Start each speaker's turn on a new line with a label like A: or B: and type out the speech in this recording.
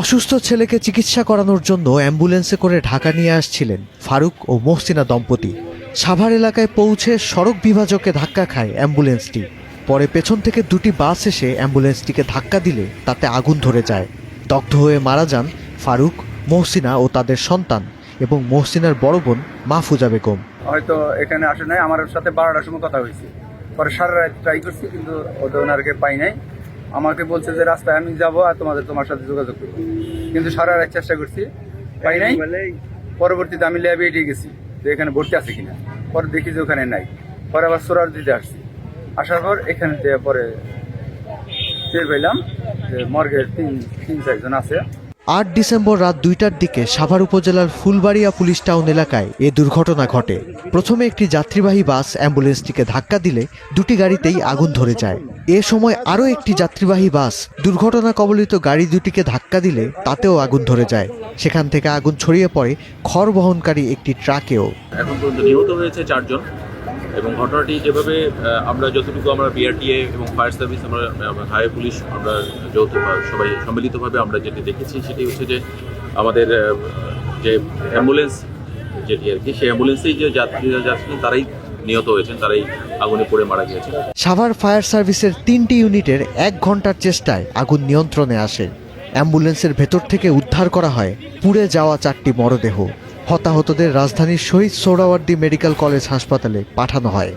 A: অসুস্থ ছেলেকে চিকিৎসা করানোর জন্য অ্যাম্বুলেন্সে করে ঢাকা নিয়ে আসছিলেন ফারুক ও মোহসিনা দম্পতি। সাভার এলাকায় পৌঁছে সড়ক বিভাজকে ধাক্কা খায় অ্যাম্বুলেন্সটি। পরে পেছন থেকে দুটি বাস এসে অ্যাম্বুলেন্সটিকে ধাক্কা দিলে তাতে আগুন ধরে যায়। দগ্ধ হয়ে মারা যান ফারুক, মোহসিনা ও তাদের সন্তান এবং মোহসিনার বড় বোন মাহফুজা বেগম।
B: হয়তো এখানে আসে নাই, আমার সাথে বারোটার সময় কথা হয়েছে। পরে সারা রাত ট্রাই করছি, কিন্তু ওদের ওনারকে পাই নাই। আমাকে বলছে যে রাস্তায় আমি যাব আর তোমাদের তোমার সাথে যোগাযোগ করব। কিন্তু সারা রাত চেষ্টা করছি পাই নাই। পরবর্তীতে আমি ল্যাবে এটিয়ে গেছি যে এখানে ভর্তি আছে কিনা? পরে দেখি যে ওখানে নাই। পরে আবার সোরার দিতে আসছি। আসার পর এখানে পরে টের পেলাম যে মর্গের তিন তিন চারজন আছে।
A: আট ডিসেম্বর রাত দুইটার দিকে সাভার উপজেলার ফুলবাড়িয়া পুলিশ টাউন এলাকায় এ দুর্ঘটনা ঘটে। প্রথমে একটি যাত্রীবাহী বাস অ্যাম্বুলেন্সটিকে ধাক্কা দিলে দুটি গাড়িতেই আগুন ধরে যায়। এ সময় আরও একটি যাত্রীবাহী বাস দুর্ঘটনা কবলিত গাড়ি দুটিকে ধাক্কা দিলে তাতেও আগুন ধরে যায়। সেখান থেকে আগুন ছড়িয়ে পড়ে খড় বহনকারী একটি ট্রাকেও।
C: এখন পর্যন্ত নিহত হয়েছে চারজন। এবং ঘটনাটি যেভাবে আমরা যতটুকু আমরা বিআরটিএ এবং ফায়ার সার্ভিস আমরা হাই পুলিশ, আমরা যৌথ সবাই সম্মিলিতভাবে আমরা যেটি দেখেছি সেটি হচ্ছে যে আমাদের যে অ্যাম্বুলেন্স যেটি আর কি, সেই অ্যাম্বুলেন্সেই যে যাত্রীরা যাচ্ছিলেন তারাই নিহত হয়েছেন, তারাই আগুনে পড়ে মারা গিয়েছেন।
A: সাভার ফায়ার সার্ভিসের তিনটি ইউনিটের এক ঘণ্টার চেষ্টায় আগুন নিয়ন্ত্রণে আসে। অ্যাম্বুলেন্সের ভেতর থেকে উদ্ধার করা হয় পুড়ে যাওয়া চারটি মরদেহ। হতাহতদের রাজধানীর শহীদ সোহরাওয়ার্দী মেডিকেল কলেজ হাসপাতালে পাঠানো হয়।